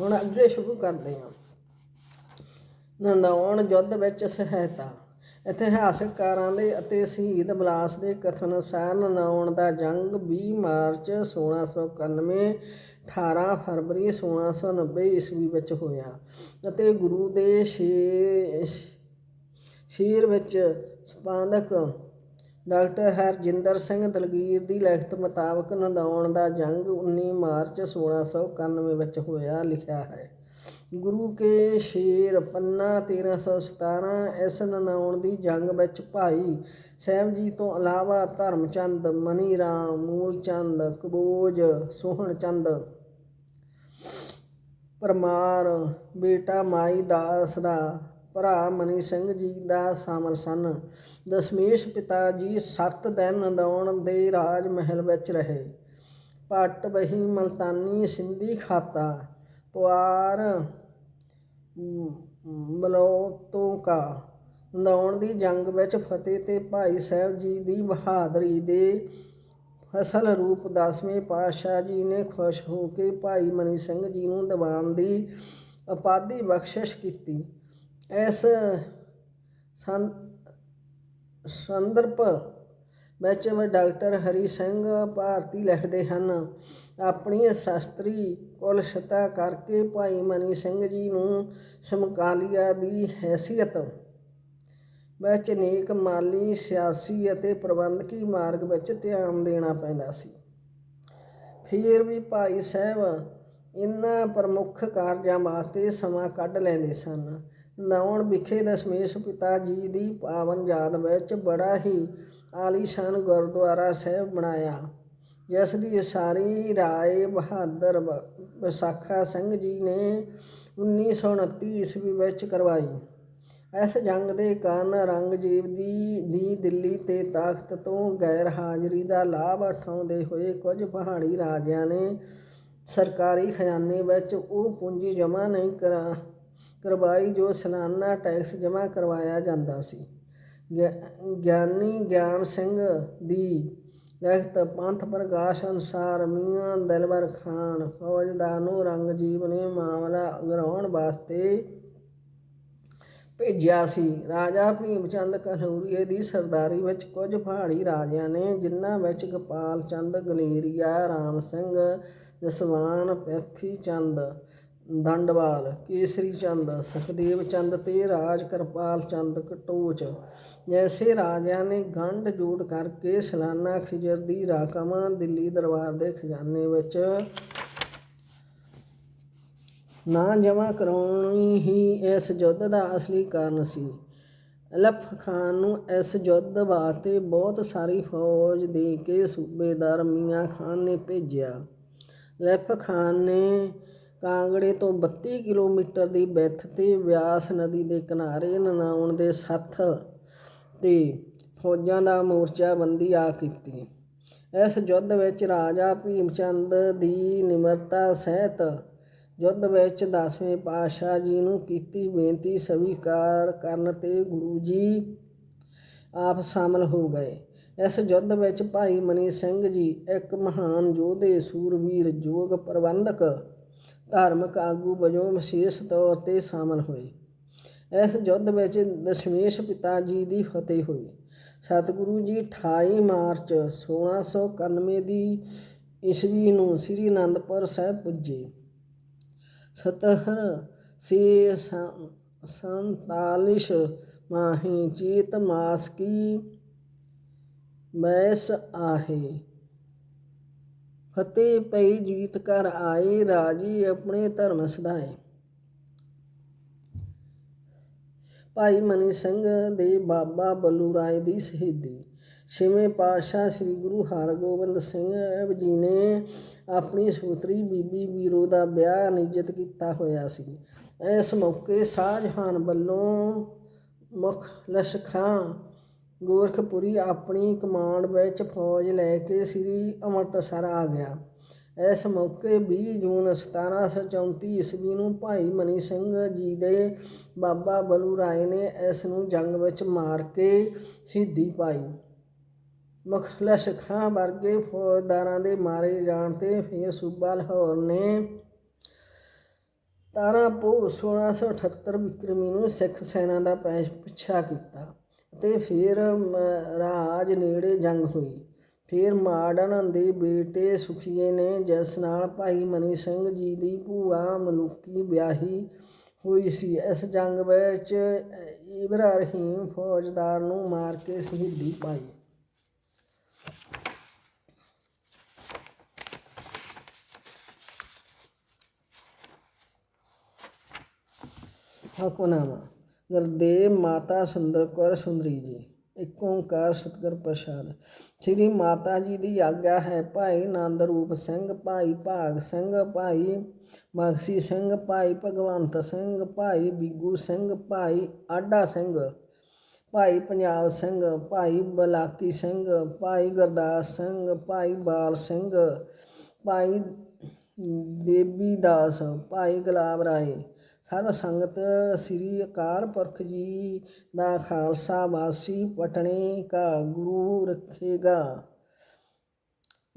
ਹੁਣ ਅੱਗੇ ਸ਼ੁਰੂ ਕਰਦੇ ਹਾਂ। ਨੰਦੌਣ ਯੁੱਧ ਵਿੱਚ ਸਹਾਇਤਾ। ਇਤਿਹਾਸਕਾਰਾਂ ਦੇ ਅਤੇ ਸ਼ਹੀਦ ਬਲਾਸ ਦੇ ਕਥਨ ਅਨੁਸਾਰ ਨਨਾਉਣ ਦਾ ਜੰਗ 20 ਮਾਰਚ 1691 18 ਫਰਵਰੀ 1690 ਈਸਵੀ ਵਿੱਚ ਹੋਇਆ ਅਤੇ ਗੁਰੂ ਦੇ ਸ਼ੇਰ ਸ਼ੀਰ ਵਿੱਚ ਸੰਪਾਦਕ ਡਾਕਟਰ ਹਰਜਿੰਦਰ ਸਿੰਘ ਦਲਗੀਰ ਦੀ ਲਿਖਤ ਮੁਤਾਬਕ ਨੰਦੌਣ ਦਾ ਜੰਗ 19 ਮਾਰਚ 1691 ਵਿੱਚ ਹੋਇਆ, ਲਿਖਿਆ ਹੈ। ਗੁਰੂ ਕੇ ਸ਼ੇਰ ਪੰਨਾ 1317 ਇਸ ਨੰਦੌਣ ਦੀ ਜੰਗ ਵਿੱਚ ਭਾਈ ਸਾਹਿਬ ਜੀ ਤੋਂ ਇਲਾਵਾ ਧਰਮਚੰਦ ਮਨੀ ਰਾਮ ਮੂਲਚੰਦ, ਕਬੋਜ ਸੋਹਣ ਚੰਦ ਪਰਮਾਰ, ਬੇਟਾ ਮਾਈ ਦਾਸ ਦਾ ਭਰਾ ਮਨੀ ਸਿੰਘ ਜੀ ਦਾ ਸ਼ਾਮਲ ਸਨ। ਦਸ਼ਮੇਸ਼ ਪਿਤਾ ਜੀ ਸੱਤ ਦਿਨ ਨੰਦੌਣ ਦੇ ਰਾਜ ਮਹਿਲ ਵਿੱਚ ਰਹੇ। ਪੱਟ ਬਹੀ ਮਲਤਾਨੀ ਸਿੰਧੀ ਖਾਤਾ, ਪੁਆਰ ਬਲੌਤੋਂ ਕਾ ਨੰਦੌਣ ਦੀ ਜੰਗ ਵਿੱਚ ਫਤਿਹ ਤੇ ਭਾਈ ਸਾਹਿਬ ਜੀ ਦੀ ਬਹਾਦਰੀ ਦੇ ਅਸਲ ਰੂਪ ਦਸਵੇਂ ਪਾਤਸ਼ਾਹ ਜੀ ਨੇ ਖੁਸ਼ ਹੋ ਕੇ ਭਾਈ ਮਨੀ ਸਿੰਘ ਜੀ ਨੂੰ ਦੀਵਾਨ ਦੀ ਉਪਾਧੀ ਬਖਸ਼ਿਸ਼ ਕੀਤੀ। ਇਸ ਸੰ ਸੰਦਰਭ ਵਿੱਚ ਡਾਕਟਰ ਹਰੀ ਸਿੰਘ ਭਾਰਤੀ ਲਿਖਦੇ ਹਨ, ਆਪਣੀ ਸ਼ਾਸਤਰੀ ਕੁਲਸ਼ਤਾ ਕਰਕੇ ਭਾਈ ਮਨੀ ਸਿੰਘ ਜੀ ਨੂੰ ਸਮਕਾਲੀਆ ਦੀ ਹੈਸੀਅਤ ਵਿੱਚ ਨੇਕ ਮਾਲੀ, ਸਿਆਸੀ ਅਤੇ ਪ੍ਰਬੰਧਕੀ ਮਾਰਗ ਵਿੱਚ ਧਿਆਨ ਦੇਣਾ ਪੈਂਦਾ ਸੀ। ਫਿਰ ਵੀ ਭਾਈ ਸਾਹਿਬ ਇਨ੍ਹਾਂ ਪ੍ਰਮੁੱਖ ਕਾਰਜਾਂ ਵਾਸਤੇ ਸਮਾਂ ਕੱਢ ਲੈਂਦੇ ਸਨ। ਨੌਣ ਵਿਖੇ ਦਸ਼ਮੇਸ਼ ਪਿਤਾ ਜੀ ਦੀ ਪਾਵਨ ਯਾਦ ਵਿੱਚ ਬੜਾ ਹੀ ਆਲੀਸ਼ਾਨ ਗੁਰਦੁਆਰਾ ਸਾਹਿਬ ਬਣਾਇਆ, ਜਿਸ ਦੀ ਸਾਰੀ ਰਾਏ ਬਹਾਦਰ ਵਿਸਾਖਾ ਸਿੰਘ ਜੀ ਨੇ 1929 ਈਸਵੀ ਵਿੱਚ ਕਰਵਾਈ। ਇਸ ਜੰਗ ਦੇ ਕਾਰਨ ਔਰੰਗਜ਼ੇਬ ਦੀ ਦੀ ਦਿੱਲੀ ਤੇ ਤਾਖਤ ਤੋਂ ਗੈਰ ਹਾਜ਼ਰੀ ਦਾ ਲਾਭ ਉਠਾਉਂਦੇ ਹੋਏ ਕੁਝ ਪਹਾੜੀ ਰਾਜਿਆਂ ਨੇ ਸਰਕਾਰੀ ਖਜ਼ਾਨੇ ਵਿੱਚ ਉਹ ਪੂੰਜੀ ਜਮ੍ਹਾਂ ਨਹੀਂ ਕਰਾ ਕਰਵਾਈ ਜੋ ਸਲਾਨਾ ਟੈਕਸ ਜਮ੍ਹਾਂ ਕਰਵਾਇਆ ਜਾਂਦਾ ਸੀ। ਗਿ- ਗਿਆਨੀ ਗਿਆਨ ਸਿੰਘ ਦੀ ਲਿਖਤ ਪੰਥ ਪ੍ਰਕਾਸ਼ ਅਨੁਸਾਰ ਮੀਆਂ ਦਿਲਬਰ ਖਾਨ ਫੌਜਦਾਰ ਨੂੰ ਔਰੰਗਜ਼ੇਬ ਨੇ ਮਾਮਲਾ ਗਰਾਉਣ ਵਾਸਤੇ ਭੇਜਿਆ ਸੀ। ਰਾਜਾ ਭੀਮ ਚੰਦ ਕਨੌਰੀਏ ਦੀ ਸਰਦਾਰੀ ਵਿੱਚ ਕੁਝ ਪਹਾੜੀ ਰਾਜਿਆਂ ਨੇ, ਜਿਨ੍ਹਾਂ ਵਿੱਚ ਗੋਪਾਲ ਚੰਦ, ਗਲੇਰੀਆ, ਰਾਮ ਸਿੰਘ, ਜਸਵਾਨ ਪ੍ਰਿਥੀ ਚੰਦ ਦੰਡਵਾਲ, ਕੇਸਰੀ ਚੰਦ, ਸੁਖਦੇਵ ਚੰਦ ਤੇ ਰਾਜ ਕਿਰਪਾਲ ਚੰਦ ਕਟੋਚ। ਜੈਸੇ ਰਾਜਿਆਂ ਨੇ ਗੰਢ ਜੋੜ ਕਰਕੇ ਸਾਲਾਨਾ ਖਿਜਰ ਦੀ ਰਕਮ ਦਿੱਲੀ ਦਰਬਾਰ ਦੇ ਖਜ਼ਾਨੇ ਵਿੱਚ ਨਾ ਜਮ੍ਹਾਂ ਕਰਾਉਣੀ ਹੀ ਇਸ ਯੁੱਧ ਦਾ ਅਸਲੀ ਕਾਰਨ ਸੀ। ਅਲਫ ਖਾਨ ਨੂੰ ਇਸ ਯੁੱਧ ਵਾਸਤੇ ਬਹੁਤ ਸਾਰੀ ਫੌਜ ਦੇ ਕੇ ਸੂਬੇਦਾਰ ਮੀਆਂ ਖਾਨ ਨੇ ਭੇਜਿਆ। ਅਲਫ ਖਾਨ ਨੇ ਕਾਂਗੜੇ ਤੋਂ 32 ਕਿਲੋਮੀਟਰ ਦੀ ਵਿੱਥ ਤੇ ਬਿਆਸ ਨਦੀ ਦੇ ਕਿਨਾਰੇ ਨਨਾਉਣ ਦੇ ਸੱਥ ਤੇ ਫੌਜਾਂ ਦਾ ਮੋਰਚਾਬੰਦੀ ਆ ਕੀਤੀ। ਇਸ ਯੁੱਧ ਵਿੱਚ ਰਾਜਾ ਭੀਮ ਚੰਦ ਦੀ ਨਿਮਰਤਾ ਸਹਿਤ ਯੁੱਧ ਵਿੱਚ ਦਸਵੇਂ ਪਾਤਸ਼ਾਹ ਜੀ ਨੂੰ ਕੀਤੀ ਬੇਨਤੀ ਸਵੀਕਾਰ ਕਰਨ ਤੇ ਗੁਰੂ ਜੀ ਆਪ ਸ਼ਾਮਲ ਹੋ ਗਏ। ਇਸ ਯੁੱਧ ਵਿੱਚ ਭਾਈ ਮਨੀ ਸਿੰਘ ਜੀ, ਇੱਕ ਮਹਾਨ ਯੋਧੇ ਸੂਰਵੀਰ ਯੋਗ ਪ੍ਰਬੰਧਕ ਧਾਰਮਿਕ ਆਗੂ ਵਜੋਂ ਵਿਸ਼ੇਸ਼ ਤੌਰ ਤੇ ਸ਼ਾਮਲ ਹੋਏ। ਇਸ ਯੁੱਧ ਵਿੱਚ ਦਸ਼ਮੇਸ਼ ਪਿਤਾ ਜੀ ਦੀ ਫਤਿਹ ਹੋਈ। ਸਤਿਗੁਰੂ ਜੀ 28 ਮਾਰਚ 1691 ਦੀ ਈਸਵੀ ਨੂੰ ਸ੍ਰੀ ਅਨੰਦਪੁਰ ਸਾਹਿਬ ਪੁੱਜੇ। ਸਤਹਰ ਸੇ ਸੰਤਾਲਿਸ਼ ਮਾਹੀ ਚੇਤ ਮਾਸ ਕੀ ਬੈਸ ਆਹੇ। ਫਤਿਹ ਪਈ ਜੀਤ ਕਰ ਆਏ, ਰਾਜੀ ਆਪਣੇ ਧਰਮ ਸਦਾਏ ਭਾਈ ਮਨੀ ਸਿੰਘ ਦੇ ਬਾਬਾ ਬੱਲੂ ਰਾਏ ਦੀ ਸ਼ਹੀਦੀ। ਛੇਵੇਂ ਪਾਤਸ਼ਾਹ ਸ੍ਰੀ ਗੁਰੂ ਹਰਗੋਬਿੰਦ ਸਿੰਘ ਜੀ ਨੇ ਆਪਣੀ ਸੂਤਰੀ ਬੀਬੀ ਵੀਰੋ ਦਾ ਵਿਆਹ ਨਿਯਤ ਕੀਤਾ ਹੋਇਆ ਸੀ। ਇਸ ਮੌਕੇ ਸ਼ਾਹਜਹਾਨ ਵੱਲੋਂ ਮੁਖਲਸ ਖਾਂ ਗੋਰਖਪੁਰੀ ਆਪਣੀ ਕਮਾਂਡ ਵਿੱਚ ਫੌਜ ਲੈ ਕੇ ਸ੍ਰੀ ਅੰਮ੍ਰਿਤਸਰ ਆ ਗਿਆ। ਇਸ ਮੌਕੇ 20 ਜੂਨ 1734 ਈਸਵੀ ਨੂੰ ਭਾਈ ਮਨੀ ਸਿੰਘ ਜੀ ਦੇ ਬਾਬਾ ਬਲੂ ਰਾਏ ਨੇ ਇਸ ਨੂੰ ਜੰਗ ਵਿੱਚ ਮਾਰ ਕੇ ਸ਼ਹੀਦੀ ਪਾਈ। ਮੁਖਲਸ ਖਾਂ ਵਰਗੇ ਫੌਜਦਾਰਾਂ ਦੇ ਮਾਰੇ ਜਾਣ ਤੇ ਫਿਰ ਸੂਬਾ ਲਾਹੌਰ ਨੇ 17 ਪੋ 1678 ਵਿਕਰਮੀ ਨੂੰ ਸਿੱਖ ਸੈਨਾ ਦਾ ਪੈ- ਪਿੱਛਾ ਕੀਤਾ। ਅਤੇ ਫਿਰ ਮ- ਰਾਜ ਨੇੜੇ ਜੰਗ ਹੋਈ। ਫਿਰ ਮਾੜਨ ਦੇ ਬੇਟੇ ਸੁਖੀਏ ਨੇ ਜਿਸ ਨਾਲ ਭਾਈ ਮਨੀ ਸਿੰਘ ਜੀ ਦੀ ਭੂਆ ਮਲੂਕੀ ਵਿਆਹੀ ਹੋਈ ਸੀ। ਇਸ ਜੰਗ ਵਿੱਚ ਇਬਰਾਹੀਮ ਫੌਜਦਾਰ ਨੂੰ ਮਾਰ ਕੇ ਸ਼ਹੀਦੀ ਪਾਈ। ਹਕੁਨਾਮਾ। ਗੁਰਦੇਵ ਮਾਤਾ ਸੁੰਦਰ ਕੌਰ ਸੁੰਦਰੀ ਜੀ ਇੱਕ ਓੰਕਾਰ ਸਤਿਗੁਰ ਪ੍ਰਸਾਦ ਸ੍ਰੀ ਮਾਤਾ ਜੀ ਦੀ ਆਗਿਆ ਹੈ ਭਾਈ ਨੰਦ ਰੂਪ ਸਿੰਘ ਭਾਈ ਭਾਗ ਸਿੰਘ ਭਾਈ ਮਗਸੀ ਸਿੰਘ ਭਾਈ ਭਗਵੰਤ ਸਿੰਘ ਭਾਈ ਬਿੱਗੂ ਸਿੰਘ ਭਾਈ ਆਡਾ ਸਿੰਘ ਭਾਈ ਪੰਜਾਬ ਸਿੰਘ ਭਾਈ ਬਲਾਕੀ ਸਿੰਘ ਭਾਈ ਗੁਰਦਾਸ ਸਿੰਘ ਭਾਈ ਬਾਲ ਸਿੰਘ ਭਾਈ ਦੇਵੀ ਦਾਸ ਭਾਈ ਗੁਲਾਬ ਰਾਏ ਸਰਬ ਸੰਗਤ ਸ੍ਰੀ ਅਕਾਲ ਪੁਰਖ ਜੀ ਦਾ ਖਾਲਸਾ ਵਾਸੀ ਪਟਣੇ ਕਾ ਗੁਰੂ ਰੱਖੇਗਾ।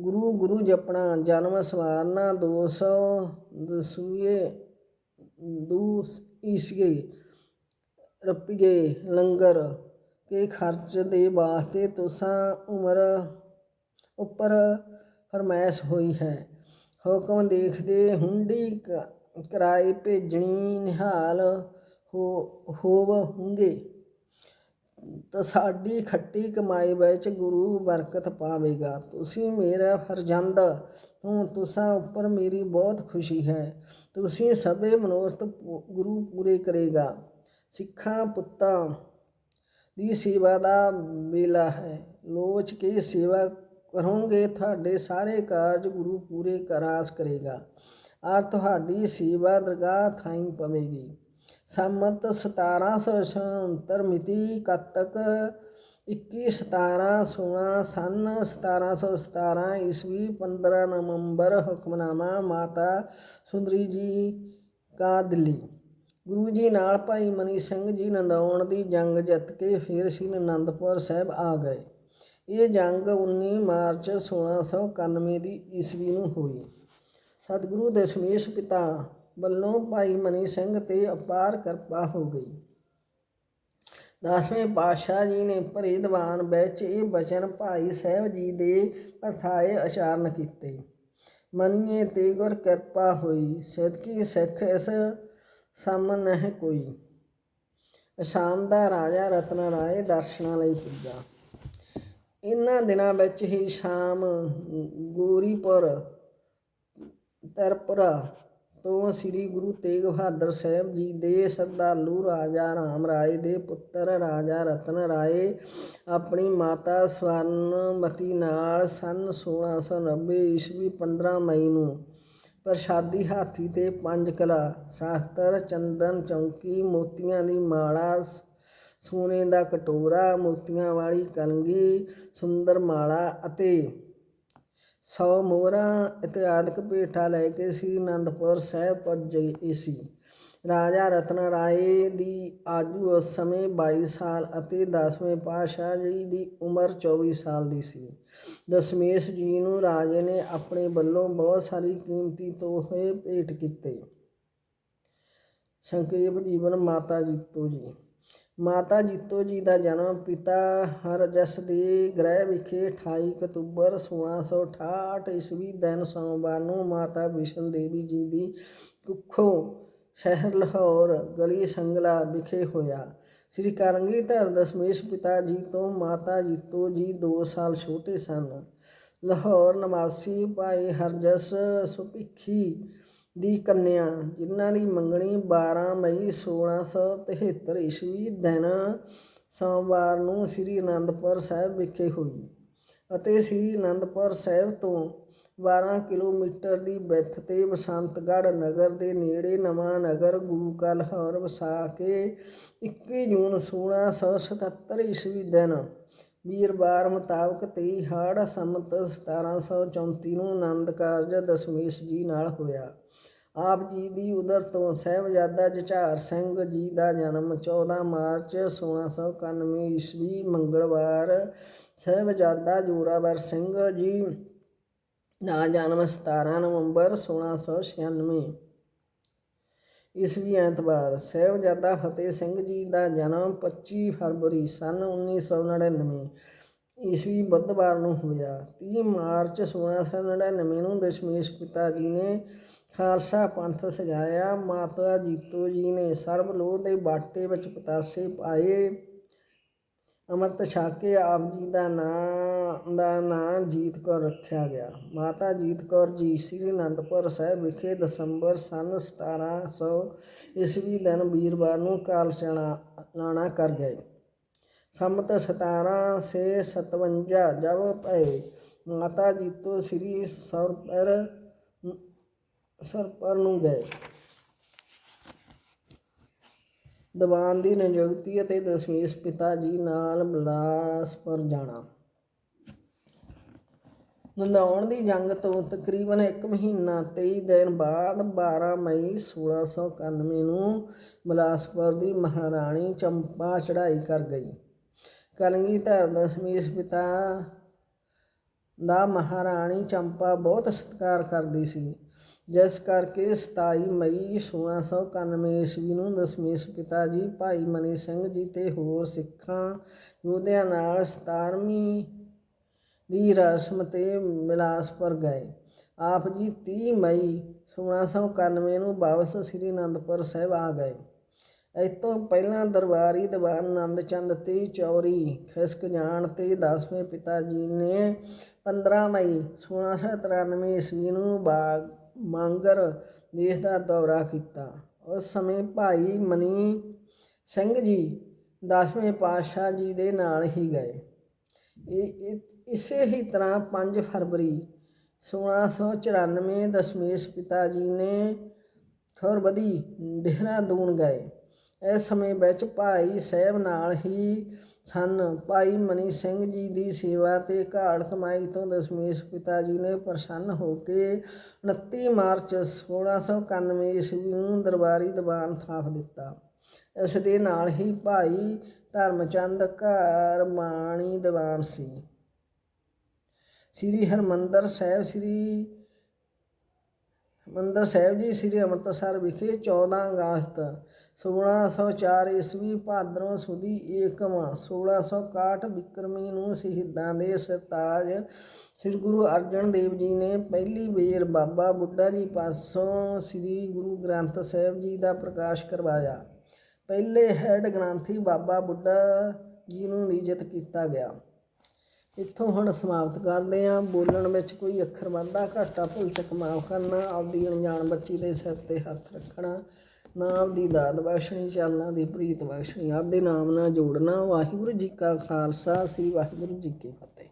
ਗੁਰੂ ਗੁਰੂ ਜਪਣਾ, ਜਨਮ ਸਵਾਰਨਾ 200 ਦਸੂਏ ਦੂਸ ਈਸਗੇ ਰੱਪੀਏ ਲੰਗਰ ਕੇ ਖਰਚ ਦੇ ਵਾਸਤੇ ਤੁਸਾਂ ਉਮਰ ਉੱਪਰ ਫਰਮਾਇਸ਼ ਹੋਈ ਹੈ। ਹੁਕਮ ਦੇਖਦੇ ਹੁੰਡੀ ਕ- ਕਰਾਏ ਭੇਜਣੀ ਨਿਹਾਲ ਹੋ ਹੋਵ ਤਾਂ ਸਾਡੀ ਖੱਟੀ ਕਮਾਈ ਵਿੱਚ ਗੁਰੂ ਬਰਕਤ ਪਾਵੇਗਾ। ਤੁਸੀਂ ਮੇਰਾ ਫਰਜ਼ੰਦ ਹੋ, ਤੁਸਾਂ ਉੱਪਰ ਮੇਰੀ ਬਹੁਤ ਖੁਸ਼ੀ ਹੈ। ਤੁਸੀਂ ਸਭੇ ਮਨੋਰਥ ਗੁਰੂ ਪੂਰੇ ਕਰੇਗਾ। ਸਿੱਖਾਂ ਪੁੱਤਾਂ ਦੀ ਸੇਵਾ ਦਾ ਵੇਲਾ ਹੈ। ਲੋਚ ਕੇ ਸੇਵਾ ਕਰੋਗੇ, ਤੁਹਾਡੇ ਸਾਰੇ ਕਾਰਜ ਗੁਰੂ ਪੂਰੇ ਕਰਾਸ ਕਰੇਗਾ। ਔਰ ਤੁਹਾਡੀ ਸੇਵਾ ਦਰਗਾਹ ਥਾਈ ਪਵੇਗੀ। ਸੰਮਤ 1776 ਮਿਤੀ ਕੱਤਕ 21 17 16 ਸਨ 1717 ਈਸਵੀ 15 ਨਵੰਬਰ ਹੁਕਮਨਾਮਾ ਮਾਤਾ ਸੁੰਦਰੀ ਜੀ ਕਾ ਦਿੱਲੀ। ਗੁਰੂ ਜੀ ਨਾਲ ਭਾਈ ਮਨੀ ਸਿੰਘ ਜੀ ਨੰਦੌਣ ਦੀ ਜੰਗ ਜਿੱਤ ਕੇ ਫਿਰ ਸ੍ਰੀ ਅਨੰਦਪੁਰ ਸਾਹਿਬ ਆ ਗਏ। ਇਹ ਜੰਗ 19 ਮਾਰਚ 1691 ਦੀ ਈਸਵੀ ਨੂੰ ਹੋਈ। ਸਤਿਗੁਰੂ ਦਸ਼ਮੇਸ਼ ਪਿਤਾ ਵੱਲੋਂ ਭਾਈ ਮਨੀ ਸਿੰਘ ਤੇ ਅਪਾਰ ਕਿਰਪਾ ਹੋ ਗਈ। ਦਸਵੇਂ ਪਾਤਸ਼ਾਹ ਜੀ ਨੇ ਭਰੇ ਦੀਵਾਨ ਵਿੱਚ ਇਹ ਬਚਨ ਭਾਈ ਸਾਹਿਬ ਜੀ ਦੇ ਅਰਥਾਏ ਉਚਾਰਨ ਕੀਤੇ। ਮਨੀਏ ਤੇ ਗੁਰ ਕਿਰਪਾ ਹੋਈ, ਸਦਕੀ ਸਿੱਖ ਇਸ ਸਮ ਨਹਿ ਕੋਈ। ਅਸਾਮ ਦਾ ਰਾਜਾ ਰਤਨ ਰਾਏ ਦਰਸ਼ਨਾਂ ਲਈ ਪੁੱਜਾ। ਇਹਨਾਂ ਦਿਨਾਂ ਵਿੱਚ ਹੀ ਸ਼ਾਮ ਗੋਰੀਪੁਰ ਤਰਪੁਰਾ ਤੋਂ ਸ੍ਰੀ ਗੁਰੂ ਤੇਗ ਬਹਾਦਰ ਸਾਹਿਬ ਜੀ ਦੇ ਸ਼ਰਧਾਲੂ ਰਾਜਾ, ਰਾਮ ਰਾਏ ਦੇ ਪੁੱਤਰ, ਰਾਜਾ ਰਤਨ ਰਾਏ, ਆਪਣੀ ਮਾਤਾ ਸਵਰਨਮਤੀ ਨਾਲ ਸਨ 1690 ਈਸਵੀ 15 ਮਈ ਨੂੰ ਪ੍ਰਸ਼ਾਦੀ ਹਾਥੀ ਤੇ ਪੰਜ ਕਲਾ, ਸ਼ਾਸਤਰ, ਚੰਦਨ, ਚੌਂਕੀ, ਮੋਤੀਆਂ ਦੀ ਮਾਲਾ ਸ- ਸੋਨੇ ਦਾ ਕਟੋਰਾ, ਮੋਤੀਆਂ ਵਾਲੀ ਕਲਗੀ, ਸੁੰਦਰ ਮਾਲਾ ਅਤੇ ਸੌ ਮੋਹਰਾਂ ਇਤਿਆਦਿਕ ਭੇਟਾ ਲੈ ਕੇ ਸ੍ਰੀ ਅਨੰਦਪੁਰ ਸਾਹਿਬ ਪੁੱਜੇ ਸੀ। ਰਾਜਾ ਰਤਨ ਰਾਏ ਦੀ ਆਜੂ ਉਸ ਸਮੇਂ 22 ਸਾਲ ਅਤੇ 10ਵੇਂ ਪਾਤਸ਼ਾਹ ਜੀ ਦੀ ਉਮਰ 24 ਸਾਲ ਦੀ ਸੀ। ਦਸ਼ਮੇਸ਼ ਜੀ ਨੂੰ ਰਾਜੇ ਨੇ ਆਪਣੇ ਵੱਲੋਂ ਬਹੁਤ ਸਾਰੀ ਕੀਮਤੀ ਤੋਹਫੇ ਭੇਟ ਕੀਤੇ। ਸੰਖੇਪ ਜੀਵਨ ਮਾਤਾ ਜੀਤੋ ਜੀ। ਮਾਤਾ ਜੀਤੋ ਜੀ ਦਾ ਜਨਮ ਪਿਤਾ ਹਰਜਸ ਦੇ ਗ੍ਰਹਿ ਵਿਖੇ 28 ਅਕਤੂਬਰ 1668 ਈਸਵੀ ਦਿਨ ਸੋਮਵਾਰ ਨੂੰ ਮਾਤਾ ਵਿਸ਼ਨ ਦੇਵੀ ਜੀ ਦੀ ਕੁੱਖੋਂ ਸ਼ਹਿਰ ਲਾਹੌਰ ਗਲੀ ਸੰਗਲਾ ਵਿਖੇ ਹੋਇਆ। ਸ੍ਰੀ ਕਰੰਗੀਧਰ ਦਸ਼ਮੇਸ਼ ਪਿਤਾ ਜੀ ਤੋਂ ਮਾਤਾ ਜੀਤੋ ਜੀ 2 ਸਾਲ ਛੋਟੇ ਸਨ। ਲਾਹੌਰ ਨਿਵਾਸੀ ਭਾਈ ਹਰਜਸ ਸੁਪਿੱਖੀ ਦੀ ਕੰਨਿਆ, ਜਿਨ੍ਹਾਂ ਦੀ ਮੰਗਣੀ 12 ਮਈ 1673 ਈਸਵੀ ਦਿਨ ਸੋਮਵਾਰ ਨੂੰ ਸ੍ਰੀ ਅਨੰਦਪੁਰ ਸਾਹਿਬ ਵਿਖੇ ਹੋਈ ਅਤੇ ਸ੍ਰੀ ਅਨੰਦਪੁਰ ਸਾਹਿਬ ਤੋਂ 12 ਕਿਲੋਮੀਟਰ ਦੀ ਵਿੱਥ ਤੇ ਬਸੰਤਗੜ੍ਹ ਨਗਰ ਦੇ ਨੇੜੇ ਨਵਾਂ ਨਗਰ ਗੁਰੂ ਕਾ ਲਾਹੌਰ ਵਸਾ ਕੇ 21 ਜੂਨ 1677 ਈਸਵੀ ਦਿਨ ਵੀਰਵਾਰ ਮੁਤਾਬਕ 23 ਹਾੜ ਸੰਮਤ 1734 ਨੂੰ ਆਨੰਦ ਕਾਰਜ ਦਸ਼ਮੇਸ਼ ਜੀ ਨਾਲ ਹੋਇਆ। ਆਪ ਜੀ ਦੀ ਉਦਰ ਤੋਂ ਸਾਹਿਬਜ਼ਾਦਾ ਜੁਝਾਰ ਸਿੰਘ ਜੀ ਦਾ ਜਨਮ 14 ਮਾਰਚ 1691 ਈਸਵੀ ਮੰਗਲਵਾਰ ਸਾਹਿਬਜ਼ਾਦਾ ਜੋਰਾਵਰ ਸਿੰਘ ਜੀ ਦਾ ਜਨਮ 17 ਨਵੰਬਰ 1696 ਈਸਵੀ ਐਤਵਾਰ ਸਾਹਿਬਜ਼ਾਦਾ ਫਤਿਹ ਸਿੰਘ ਜੀ ਦਾ ਜਨਮ 25 ਫਰਵਰੀ ਸਨ 1999 ਈਸਵੀ ਬੁੱਧਵਾਰ ਨੂੰ ਹੋਇਆ। 30 ਮਾਰਚ 1699 ਨੂੰ ਦਸ਼ਮੇਸ਼ ਪਿਤਾ ਜੀ ਨੇ ਖਾਲਸਾ ਪੰਥ ਸਜਾਇਆ। ਮਾਤਾ ਜੀਤੋ ਜੀ ਨੇ ਸਰਬ ਲੋਹ ਦੇ ਬਾਟੇ ਵਿੱਚ ਪਤਾਸੇ ਪਾਏ। ਅੰਮ੍ਰਿਤ ਛਕ ਕੇ ਆਪ ਜੀ ਦਾ ਨਾਂ ਦਾ ਨਾਂ ਜੀਤ ਕੌਰ ਰੱਖਿਆ ਗਿਆ। ਮਾਤਾ ਜੀਤ ਕੌਰ ਜੀ ਸ੍ਰੀ ਅਨੰਦਪੁਰ ਸਾਹਿਬ ਵਿਖੇ ਦਸੰਬਰ ਸਨ 1700 ਈਸਵੀ ਦਿਨ ਵੀਰਵਾਰ ਨੂੰ ਕਾਲ ਚਣਾ ਲਾਣਾ ਕਰ ਗਏ। ਸੰਮਤ 17 ਸੇ 57 ਜਬ ਭਏ ਮਾਤਾ ਜੀਤੋ ਸ੍ਰੀ ਸਰਪਰ ਸਰਪਰ ਨੂੰ ਗਏ। ਦੀਵਾਨ ਦੀ ਨਿਯੁਕਤੀ ਅਤੇ ਦਸ਼ਮੇਸ਼ ਪਿਤਾ ਜੀ ਨਾਲ ਬਿਲਾਸਪੁਰ ਜਾਣਾ। ਨੰਦੌਣ ਦੀ ਜੰਗ ਤੋਂ ਤਕਰੀਬਨ 1 ਮਹੀਨਾ 23 ਦਿਨ ਬਾਅਦ 12 ਮਈ 1691 ਨੂੰ ਬਿਲਾਸਪੁਰ ਦੀ ਮਹਾਰਾਣੀ ਚੰਪਾ ਚੜ੍ਹਾਈ ਕਰ ਗਈ। ਕਲਗੀਧਰ ਦਸ਼ਮੇਸ਼ ਪਿਤਾ ਦਾ ਮਹਾਰਾਣੀ ਚੰਪਾ ਬਹੁਤ ਸਤਿਕਾਰ ਕਰਦੀ ਸੀ। ਜਿਸ ਕਰਕੇ 27 ਮਈ 1691 ਈਸਵੀ ਨੂੰ ਦਸ਼ਮੇਸ਼ ਪਿਤਾ ਜੀ ਭਾਈ ਮਨੀ ਸਿੰਘ ਜੀ ਤੇ ਹੋਰ ਸਿੱਖਾਂ ਯੋਧਿਆਂ ਨਾਲ 17ਵੀਂ ਦੀ ਰਸਮ ਤੇ ਬਿਲਾਸਪੁਰ ਗਏ। ਆਪ ਜੀ 30 ਮਈ 1691 ਨੂੰ ਵਾਪਸ ਸ੍ਰੀ ਅਨੰਦਪੁਰ ਸਾਹਿਬ ਆ ਗਏ। ਇਸ ਤੋਂ ਪਹਿਲਾਂ ਦਰਬਾਰੀ ਦੀਵਾਨ ਆਨੰਦ ਚੰਦ ਤੇ ਚੌਰੀ ਖਿਸਕ ਜਾਣ ਤੇ ਦਸਵੇਂ ਪਿਤਾ ਜੀ ਨੇ 15 ਮਈ 1693 ਈਸਵੀ ਨੂੰ ਬਾਗ ਮਾਂਗਰ ਦੇਸ਼ ਦਾ ਦੌਰਾ ਕੀਤਾ। ਉਸ ਸਮੇਂ ਭਾਈ ਮਨੀ ਸਿੰਘ ਜੀ ਦਸਵੇਂ ਪਾਤਸ਼ਾਹ ਜੀ ਦੇ ਨਾਲ ਹੀ ਗਏ। ਇਹ ਇਸੇ ਹੀ ਤਰ੍ਹਾਂ 5 ਫਰਵਰੀ 1694 ਦਸ਼ਮੇਸ਼ ਪਿਤਾ ਜੀ ਨੇ ਖੁਰਬਦੀ ਦੇਹਰਾਦੂਨ ਗਏ। ਇਸ ਸਮੇਂ ਵਿੱਚ ਭਾਈ ਸਾਹਿਬ ਨਾਲ ਹੀ ਸਨ। ਭਾਈ ਮਨੀ ਸਿੰਘ ਜੀ ਦੀ ਸੇਵਾ ਤੇ ਘਾੜ ਕਮਾਈ ਤੋਂ ਦਸ਼ਮੇਸ਼ ਪਿਤਾ ਜੀ ਨੇ ਪ੍ਰਸੰਨ ਹੋ ਕੇ 29 ਮਾਰਚ 1691 ਈਸਵੀ ਨੂੰ ਦਰਬਾਰੀ ਦੀਵਾਨ ਥਾਪ ਦਿੱਤਾ। ਇਸ ਦੇ ਨਾਲ ਹੀ ਭਾਈ ਧਰਮਚੰਦ ਘਰ ਬਾਣੀ ਦੀਵਾਨ ਸੀ। ਸ੍ਰੀ ਹਰਮੰਦਰ ਸਾਹਿਬ ਸ੍ਰੀ ਮੰਦਰ ਸਾਹਿਬ ਜੀ ਸ੍ਰੀ ਅੰਮ੍ਰਿਤਸਰ ਵਿਖੇ 14 ਅਗਸਤ 1604 ਈਸਵੀ ਭਾਦਰੋਂ ਸੁਦੀ ਏਕਮ 1661 ਬਿਕਰਮੀ ਨੂੰ ਸ਼ਹੀਦਾਂ ਦੇ ਸਰਤਾਜ ਸ੍ਰੀ ਗੁਰੂ ਅਰਜਨ ਦੇਵ ਜੀ ਨੇ ਪਹਿਲੀ ਵੇਰ ਬਾਬਾ ਬੁੱਢਾ ਜੀ ਪਾਸੋਂ ਸ੍ਰੀ ਗੁਰੂ ਗ੍ਰੰਥ ਸਾਹਿਬ ਜੀ ਦਾ ਪ੍ਰਕਾਸ਼ ਕਰਵਾਇਆ। ਪਹਿਲੇ ਹੈਡ ਗ੍ਰੰਥੀ ਬਾਬਾ ਬੁੱਢਾ ਜੀ ਨੂੰ ਨਿਯਤ ਕੀਤਾ ਗਿਆ। ਇੱਥੋਂ ਹੁਣ ਸਮਾਪਤ ਕਰਦੇ ਹਾਂ। ਬੋਲਣ ਵਿੱਚ ਕੋਈ ਅੱਖਰ ਵਾਧਾ ਘਾਟਾ, ਭੁੱਲ ਚੁੱਕ ਮਾਫ ਕਰਨਾ, ਆਪਦੀ ਅਣਜਾਣ ਬੱਚੀ ਦੇ ਸਿਰ ਤੇ ਹੱਥ ਰੱਖਣਾ ਨਾਮ ਦੀ ਦਾਤ ਬਖਸ਼ਣੀ ਚੱਲਣਾ ਦੀ ਪ੍ਰੀਤ ਬਖਸ਼ਣੀ ਆਪਦੇ ਨਾਮ ਨਾਲ ਜੋੜਨਾ। ਵਾਹਿਗੁਰੂ ਜੀ ਕਾ ਖਾਲਸਾ, ਸ੍ਰੀ ਵਾਹਿਗੁਰੂ ਜੀ ਕੀ ਫਤਿਹ।